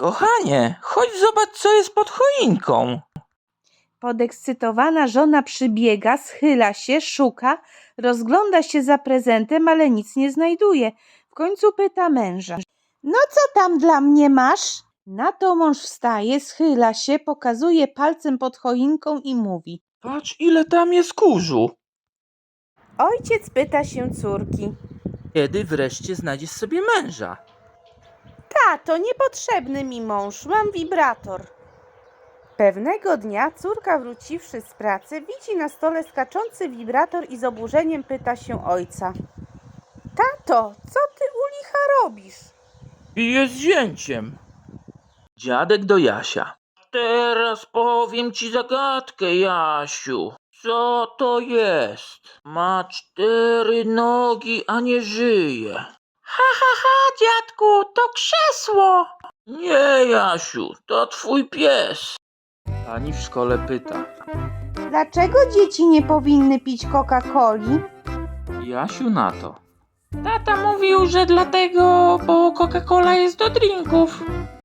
Kochanie, chodź zobacz, co jest pod choinką. Podekscytowana żona przybiega, schyla się, szuka, rozgląda się za prezentem, ale nic nie znajduje. W końcu pyta męża: No co tam dla mnie masz? Na to mąż wstaje, schyla się, pokazuje palcem pod choinką i mówi: Patrz, ile tam jest kurzu. Ojciec pyta się córki: Kiedy wreszcie znajdziesz sobie męża? Tato, niepotrzebny mi mąż, mam wibrator. Pewnego dnia córka wróciwszy z pracy widzi na stole skaczący wibrator i z oburzeniem pyta się ojca. Tato, co ty u licha robisz? I jest zięciem. Dziadek do Jasia. Teraz powiem ci zagadkę, Jasiu. Co to jest? Ma cztery nogi, a nie żyje. Ha, ha, dziadku, to krzesło. Nie, Jasiu, to twój pies. Pani w szkole pyta. Dlaczego dzieci nie powinny pić Coca-Coli? Jasiu na to. Tata mówił, że dlatego, bo Coca-Cola jest do drinków.